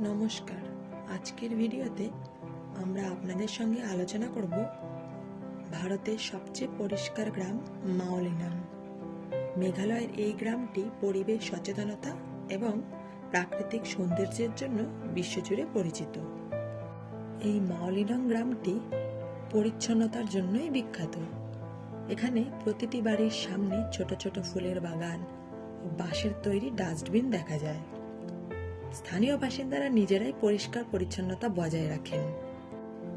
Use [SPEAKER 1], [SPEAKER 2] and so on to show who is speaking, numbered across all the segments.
[SPEAKER 1] নমস্কার। আজকের ভিডিওতে আমরা আপনাদের সঙ্গে আলোচনা করব ভারতের সবচেয়ে পরিষ্কার গ্রাম মাওলিনাম মেঘালয়ের এই গ্রামটি পরিবেশ সচেতনতা এবং প্রাকৃতিক সৌন্দর্যের জন্য বিশ্বজুড়ে পরিচিত। এই মাওলিনং গ্রামটি পরিচ্ছন্নতার জন্যই বিখ্যাত। এখানে প্রতিটি বাড়ির সামনে ছোট ছোট ফুলের বাগান ও বাঁশের তৈরি ডাস্টবিন দেখা যায়। স্থানীয় বাসিন্দারা নিজেরাই পরিষ্কার পরিচ্ছন্নতা বজায় রাখেন।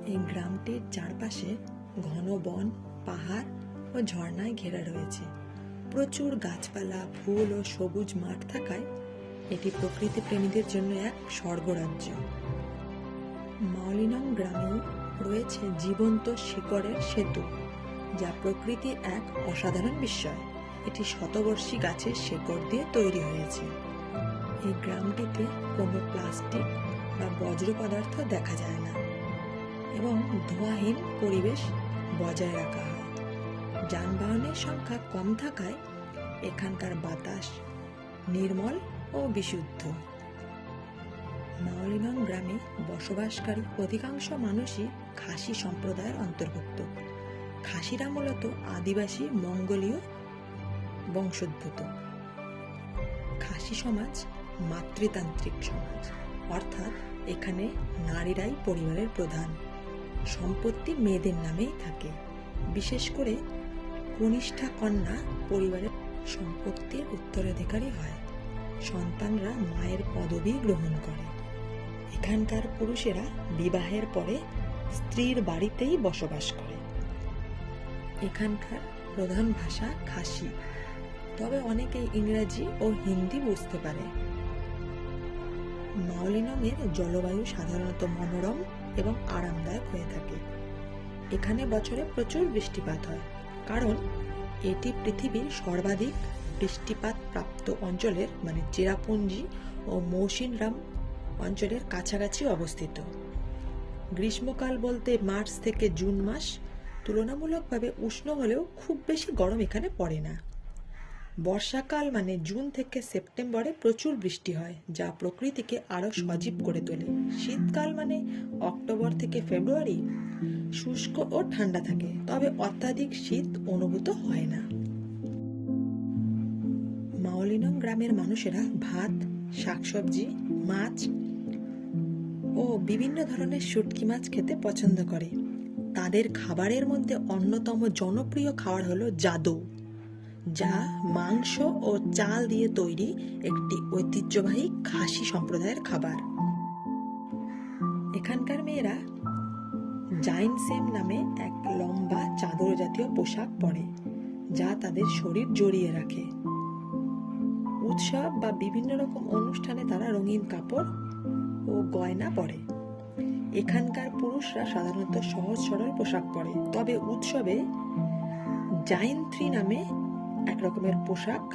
[SPEAKER 1] এই গ্রামটির চারপাশে ঘন বন, পাহাড় ও ঝর্ণায় ঘেরা রয়েছে। প্রচুর গাছপালা, ফুল ও সবুজ মাঠ থাকায় এটি প্রকৃতি প্রেমীদের জন্য এক স্বর্গরাজ্য। মাওলিনং গ্রামেও রয়েছে জীবন্ত শিকড়ের সেতু, যা প্রকৃতির এক অসাধারণ বিস্ময়। এটি শতবর্ষী গাছের শেকড় দিয়ে তৈরি হয়েছে। এই গ্রামটিতে কোনো প্লাস্টিক বা বজ্র পদার্থ দেখা যায় না এবং ধোঁয়াহীন পরিবেশ বজায় রাখা হয়। যানবাহনের সংখ্যা কম থাকায় এখানকার বাতাস নির্মল ও বিশুদ্ধ। মাওলিনং গ্রামে বসবাসকারী অধিকাংশ মানুষই খাসি সম্প্রদায়ের অন্তর্ভুক্ত। খাসিরা মূলত আদিবাসী, মঙ্গোলীয় বংশোদ্ভূত। খাসি সমাজ মাতৃতান্ত্রিক সমাজ। অর্থাৎ এখানে নারীরাই পরিবারের প্রধান। সম্পত্তি মেয়েদের নামেই থাকে। বিশেষ করে কনিষ্ঠা কন্যা পরিবারের সম্পত্তির উত্তরাধিকারী হয়। সন্তানরা মায়ের পদবি গ্রহণ করে। এখানকার পুরুষেরা বিবাহের পরে স্ত্রীর বাড়িতেই বসবাস করে। এখানকার প্রধান ভাষা খাসি। তবে অনেকে ইংরাজি ও হিন্দি বুঝতে পারে। মাওলিনংয়ের জলবায়ু সাধারণত মনোরম এবং আরামদায়ক হয়ে থাকে। এখানে বছরে প্রচুর বৃষ্টিপাত হয়, কারণ এটি পৃথিবীর সর্বাধিক বৃষ্টিপাত প্রাপ্ত অঞ্চলের মানে চেরাপুঞ্জি ও মৌসিনরাম অঞ্চলের কাছাকাছি অবস্থিত। গ্রীষ্মকাল বলতে মার্চ থেকে জুন মাস তুলনামূলকভাবে উষ্ণ হলেও খুব বেশি গরম এখানে পড়ে না। বর্ষাকাল মানে জুন থেকে সেপ্টেম্বরে প্রচুর বৃষ্টি হয়, যা প্রকৃতিকে আরও সজীব করে তোলে। শীতকাল মানে অক্টোবর থেকে ফেব্রুয়ারি। শুষ্ক ও ঠান্ডা থাকে, তবে অত্যাধিক শীত অনুভূত হয় না। মাওলিনম গ্রামের মানুষেরা ভাত, শাকসবজি, মাছ ও বিভিন্ন ধরনের শুটকি মাছ খেতে পছন্দ করে। তাদের খাবারের মধ্যে অন্যতম জনপ্রিয় খাবার হলো জাদু যা মাংস ও চাল দিয়ে তৈরি একটি ঐতিহ্যবাহী খাসি সম্প্রদায়ের খাবার। এখানকার মেয়েরা জাইন সেম নামে এক লম্বা চাদর জাতীয় পোশাক পরে, যা তাদের শরীর জড়িয়ে রাখে। উৎসব বা বিভিন্ন রকম অনুষ্ঠানে তারা রঙিন কাপড় ও গয়না পরে। এখানকার পুরুষরা সাধারণত সহজ সরল পোশাক পরে। তবে উৎসবে জাইন থ্রি নামে এক রকমের পোশাক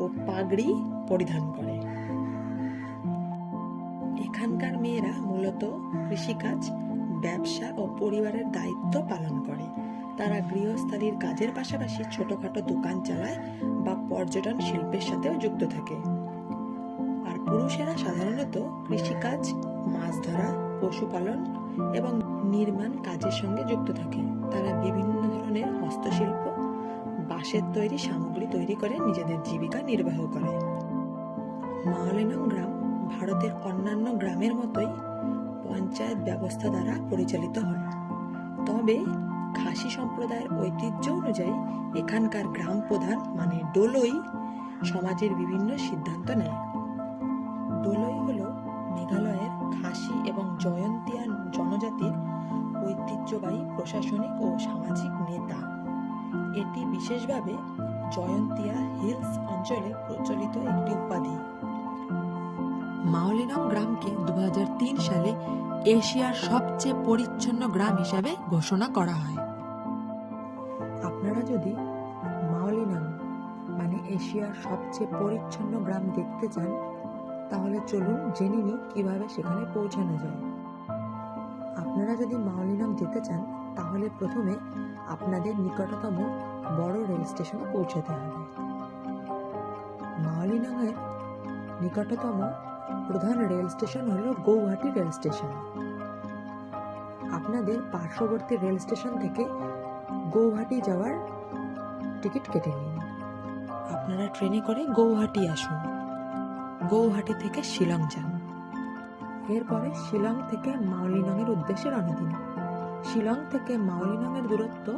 [SPEAKER 1] ও পাগড়ি পরিধান করে। এখানকার মেয়েরা মূলত কৃষিকাজ, ব্যবসা ও পরিবারের দায়িত্ব পালন করে। তারা গৃহস্থালীর কাজের পাশাপাশি ছোটখাটো দোকান চালায় বা পর্যটন শিল্পের সাথেও যুক্ত থাকে। আর পুরুষেরা সাধারণত কৃষিকাজ, মাছ ধরা, পশুপালন এবং নির্মাণ কাজের সঙ্গে যুক্ত থাকে। তারা বিভিন্ন বাঁশের তৈরি সামগ্রী তৈরি করে নিজেদের জীবিকা নির্বাহ করে। মাওলেনং গ্রাম ভারতের অন্যান্য গ্রামের মতোই পঞ্চায়েত ব্যবস্থা দ্বারা পরিচালিত হয়। তবে খাসি সম্প্রদায়ের ঐতিহ্য অনুযায়ী এখানকার গ্রাম প্রধান মানে ডোলই সমাজের বিভিন্ন সিদ্ধান্ত নেয়। ডোলই হল মেঘালয়ের খাসি এবং জয়ন্তিয়া জনজাতির ঐতিহ্যবাহী প্রশাসনিক ও সামাজিক নেতা। এটি বিশেষভাবে জয়ন্তিয়া হিলস অঞ্চলে প্রচলিত একটি উপাধি। মাওলিনম গ্রামকে দু সালে এশিয়ার সবচেয়ে পরিচ্ছন্ন গ্রাম হিসাবে ঘোষণা করা হয়। আপনারা যদি মাওলিনম মানে এশিয়ার সবচেয়ে পরিচ্ছন্ন গ্রাম দেখতে চান, তাহলে চলুন জেনে নিই কীভাবে সেখানে পৌঁছানো যায়। আপনারা যদি মাওলিনম যেতে চান তাহলে প্রথমে আপনাদের নিকটতম বড় রেল স্টেশনে পৌঁছতে হবে। মাওলিনমের নিকটতম প্রধান রেল স্টেশন হল গৌহাটি রেল স্টেশন। আপনাদের পার্শ্ববর্তী রেল স্টেশন থেকে গৌহাটি যাওয়ার টিকিট কেটে নিন। আপনারা ট্রেনে করে গৌহাটি আসুন। গৌহাটি থেকে শিলং যান। এরপরে শিলং থেকে মাওলিনংয়ের উদ্দেশ্যে রওনা দিন। শিলং থেকে মাওলিনংয়ের দূরত্ব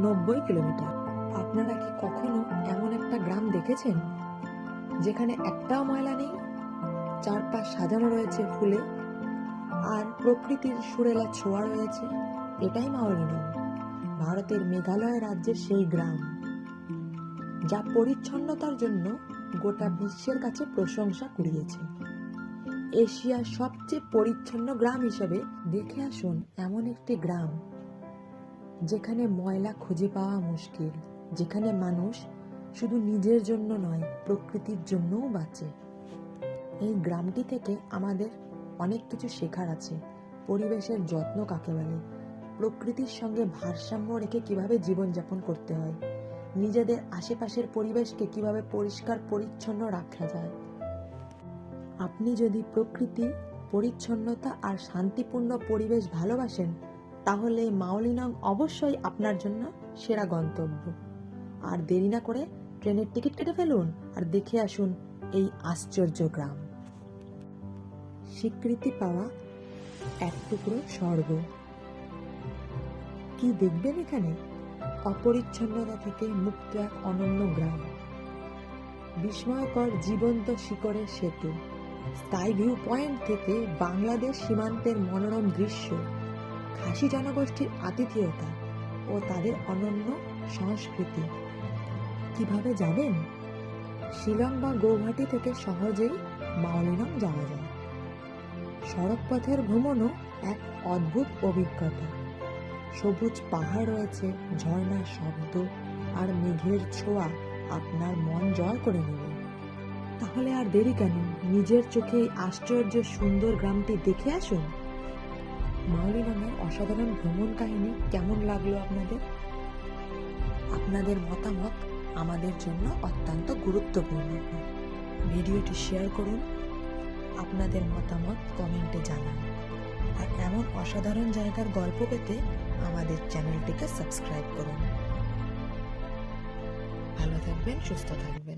[SPEAKER 1] নব্বই কিলোমিটার। আপনারা কি কখনো এমন একটা গ্রাম দেখেছেন? যেখানে একটাও ময়লা নেই, চারপাশ সাজানো রয়েছে ফুলে, আর প্রকৃতির সুরেলা ছোঁয়া রয়েছে। এটাই মাওলিনং ভারতের মেঘালয় রাজ্যের সেই গ্রাম, যা পরিচ্ছন্নতার জন্য গোটা বিশ্বের কাছে প্রশংসা কুড়িয়েছে। এশিয়ার সবচেয়ে পরিচ্ছন্ন গ্রাম হিসেবে দেখে আসুন এমন একটি গ্রাম, যেখানে ময়লা খুঁজে পাওয়া মুশকিল, যেখানে মানুষ শুধু নিজের জন্য নয়, প্রকৃতির জন্যও বাঁচে। এই গ্রামটি থেকে আমাদের অনেক কিছু শেখার আছে। পরিবেশের যত্ন কাকে বলে? প্রকৃতির সঙ্গে ভারসাম্য রেখে কীভাবে জীবনযাপন করতে হয়? নিজেদের আশেপাশের পরিবেশকে কীভাবে পরিষ্কার পরিচ্ছন্ন রাখা যায়? আপনি যদি প্রকৃতি, পরিচ্ছন্নতা আর শান্তিপূর্ণ পরিবেশ ভালোবাসেন, তাহলে মাওলিনং অবশ্যই আপনার জন্য সেরা গন্তব্য। আর দেরি না করে ট্রেনের টিকিট কেটে ফেলুন আর দেখে আসুন এই আশ্চর্য গ্রাম। স্বীকৃতি পাওয়া এক টুকরো স্বর্গ। কি দেখবেন এখানে? অপরিচ্ছন্নতা থেকে মুক্ত এক অনন্য গ্রাম। বিস্ময়কর জীবন্ত শিকড়ের সেতু। স্কাই ভিউ পয়েন্ট থেকে বাংলাদেশ সীমান্তের মনোরম দৃশ্য, খাসি জনগোষ্ঠীর আতিথেয়তা ও তাদের অনন্য সংস্কৃতি। কীভাবে যাবেন? শিলং বা গৌহাটি থেকে সহজেই মাওলিনং যাওয়া যায়। সড়ক পথের ভ্রমণও এক অদ্ভুত অভিজ্ঞতা। সবুজ পাহাড় রয়েছে, ঝর্ণার শব্দ আর মেঘের ছোঁয়া আপনার মন জয় করে নেবে। তাহলে আর দেরি কেন? নিজের চোখে আশ্চর্য সুন্দর গ্রামটি দেখে আসুন। মাওলিনংয়ের অসাধারণ ভ্রমণ কাহিনী কেমন লাগল আপনাদের? আপনাদের মতামত আমাদের জন্য অত্যন্ত গুরুত্বপূর্ণ। ভিডিওটি শেয়ার করুন, আপনাদের মতামত কমেন্টে জানান। আর এমন অসাধারণ জায়গার গল্প পেতে আমাদের চ্যানেলটিকে সাবস্ক্রাইব করুন। ভালো থাকবেন, সুস্থ থাকবেন।